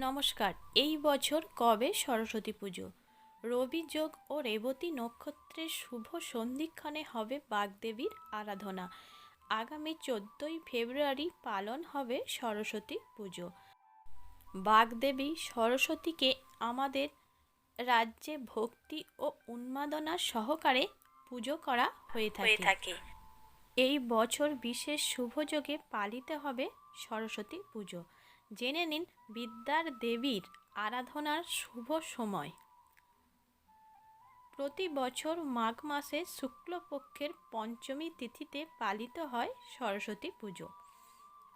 নমস্কার এই বছর কবে সরস্বতী পুজো? রবি যোগ ও রেবতী নক্ষত্রের শুভ সন্ধিক্ষণে হবে বাগদেবীর আরাধনা। আগামী চোদ্দোই ফেব্রুয়ারি পালন হবে সরস্বতী পুজো। বাগদেবী সরস্বতীকে আমাদের রাজ্যে ভক্তি ও উন্মাদনা সহকারে পুজো করা হয়ে থাকে। থাকে। এই বছর বিশেষ শুভযোগে পালিত হবে সরস্বতী পুজো। জেনে নিন বিদ্যার দেবীর আরাধনার শুভ সময়। প্রতি বছর মাঘ মাসে শুক্লপক্ষের পঞ্চমী তিথিতে পালিত হয় সরস্বতী পুজো।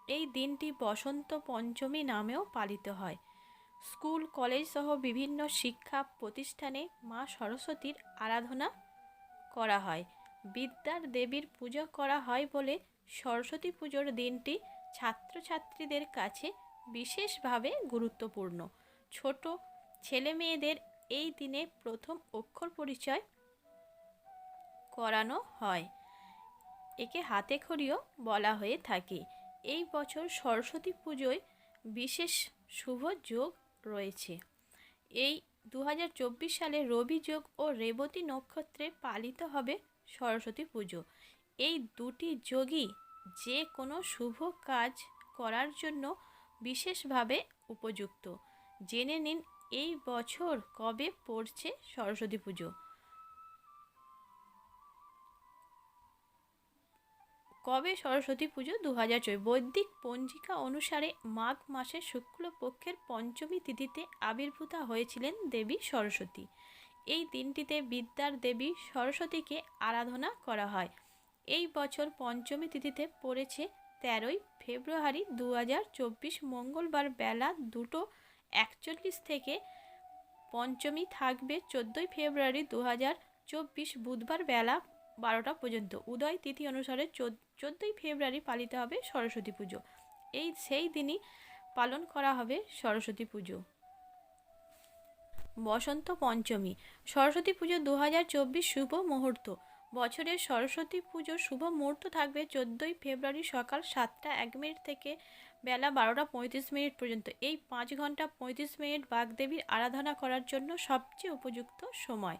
এই দিনটি বসন্ত পঞ্চমী নামেও পালিত হয়। স্কুল, কলেজ সহ বিভিন্ন শিক্ষা প্রতিষ্ঠানে মা সরস্বতীর আরাধনা করা হয়। বিদ্যার দেবীর পুজো করা হয় বলে সরস্বতী পুজোর দিনটি ছাত্রছাত্রীদের কাছে বিশেষভাবে গুরুত্বপূর্ণ। ছোট ছেলে মেয়েদের এই দিনে প্রথম অক্ষর পরিচয় করানো হয়। একে হাতে খড়িও বলা হয়ে থাকে। এই বছর সরস্বতী পুজোয় বিশেষ শুভ যোগ রয়েছে। এই দু হাজার চব্বিশ সালে রবি যোগ ও রেবতী নক্ষত্রে পালিত হবে সরস্বতী পুজো। এই দুটি যোগই যে কোনো শুভ কাজ করার জন্য বিশেষভাবে উপযুক্ত। জেনে নিন, এই বছর কবে পড়ছে সরস্বতী পুজো? কবে সরস্বতী পুজো দু হাজার চব্বিশ বৈদিক পঞ্জিকা অনুসারে মাঘ মাসের শুক্লপক্ষের পঞ্চমী তিথিতে আবির্ভূতা হয়েছিলেন দেবী সরস্বতী। এই দিনটিতে বিদ্যার দেবী সরস্বতীকে আরাধনা করা হয়। এই বছর পঞ্চমী তিথিতে পড়েছে তেরোই ফেব্রুয়ারি দু হাজার চব্বিশ মঙ্গলবার বেলা দুটো একচল্লিশ থেকে পঞ্চমী থাকবে চোদ্দোই ফেব্রুয়ারি দু হাজার চব্বিশ বুধবার বেলা বারোটা পর্যন্ত। উদয় তিথি অনুসারে চোদ্দোই ফেব্রুয়ারি পালিত হবে সরস্বতী পুজো। এই সেই দিনই পালন করা হবে সরস্বতী পুজো। বসন্ত পঞ্চমী। সরস্বতী পুজো দু হাজার চব্বিশ শুভ মুহূর্ত। বছরের সরস্বতী পুজোর শুভ মুহূর্ত থাকবে চোদ্দোই ফেব্রুয়ারি সকাল সাতটা এক মিনিট থেকে বেলা বারোটা পঁয়ত্রিশ মিনিট পর্যন্ত। এই পাঁচ ঘণ্টা পঁয়ত্রিশ মিনিট বাগদেবীর আরাধনা করার জন্য সবচেয়ে উপযুক্ত সময়।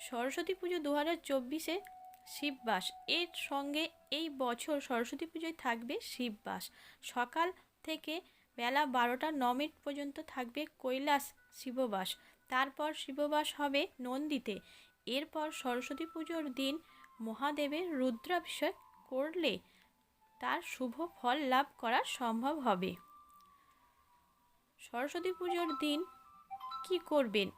সরস্বতী পুজো দু হাজার চব্বিশে শিববাস। এর সঙ্গে এই বছর সরস্বতী পুজোয় থাকবে শিববাস। সকাল থেকে বেলা বারোটা ন মিনিট পর্যন্ত থাকবে কৈলাস শিববাস। তারপর শিববাস হবে নন্দীতে। এরপর সরস্বতী পুজোর দিন মহাদেবের রুদ্রাভিষেক করলে তার শুভ ফল লাভ করা সম্ভব হবে। সরস্বতী পুজোর দিন কি করবেন,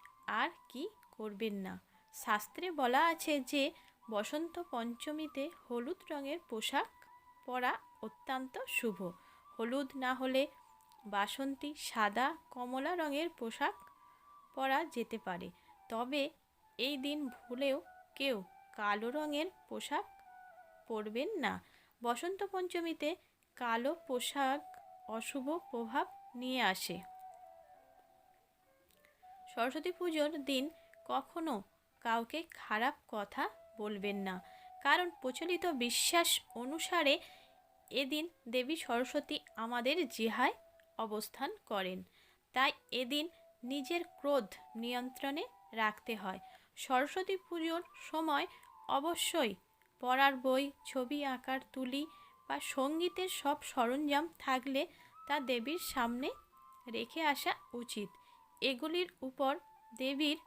আর কি করবেন না? শাস্ত্রে বলা আছে যে, বসন্ত পঞ্চমীতে হলুদ রঙের পোশাক পরা অত্যন্ত শুভ। হলুদ না হলে বাসন্তী সাদা কমলা রঙের পোশাক পরা যেতে পারে। তবে এই দিন ভুলেও কেউ কালো রঙের পোশাক পরবেন না। বসন্ত পঞ্চমীতে কালো পোশাক অশুভ প্রভাব নিয়ে আসে। সরস্বতী পুজোর দিন কখনো কাউকে খারাপ কথা বলবেন না। কারণ প্রচলিত বিশ্বাস অনুসারে এদিন দেবী সরস্বতী আমাদের জিহায় অবস্থান করেন। তাই এদিন নিজের ক্রোধ নিয়ন্ত্রণে রাখতে হয়। সরস্বতী পুজোর সময় অবশ্যই পড়ার বই, ছবি আঁকার তুলি বা সঙ্গীতের সব সরঞ্জাম থাকলে তা দেবীর সামনে রেখে আসা উচিত। এগুলির উপর দেবীর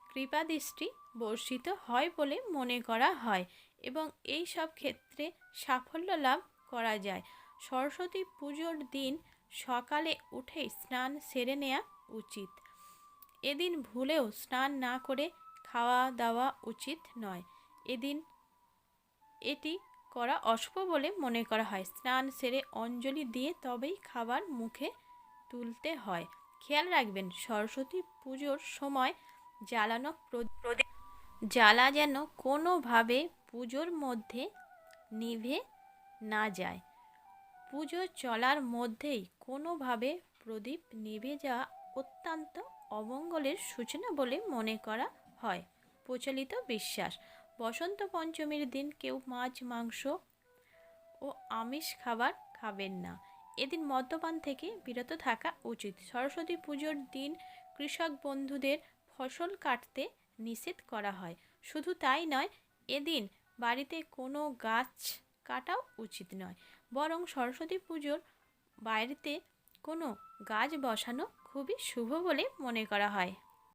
কৃপাদৃষ্টি বর্ষিত হয় বলে মনে করা হয় এবং এই সব ক্ষেত্রে সাফল্য লাভ করা যায়। সরস্বতী পুজোর দিন সকালে উঠেই স্নান সেরে নেওয়া উচিত। এদিন ভুলেও স্নান না করে খাওয়া দাওয়া উচিত নয়। এদিন এটি করা অশুভ বলে মনে করা হয়। স্নান সেরে অঞ্জলি দিয়ে তবেই খাবার মুখে তুলতে হয়। খেয়াল রাখবেন, সরস্বতী পুজোর সময় জ্বালানো জ্বালা যেন কোনোভাবে পুজোর মধ্যে নিভে না যায়। পুজো চলার মধ্যেই কোনোভাবে প্রদীপ নিভে যাওয়া অত্যন্ত অমঙ্গলের সূচনা বলে মনে করা হয়। প্রচলিত বিশ্বাস। বসন্ত পঞ্চমীর দিন কেউ মাছ, মাংস ও আমিষ খাবার খাবেন না। এদিন মদ্যপান থেকে বিরত থাকা উচিত। সরস্বতী পুজোর দিন কৃষক বন্ধুদের ফসল কাটতে নিষেধ করা হয়। শুধু তাই নয়, এদিন বাড়িতে কোনো গাছ কাটাও উচিত নয়। বরং সরস্বতী পুজোর বাড়িতে কোনো গাছ বসানো খুবই শুভ বলে মনে করা হয়।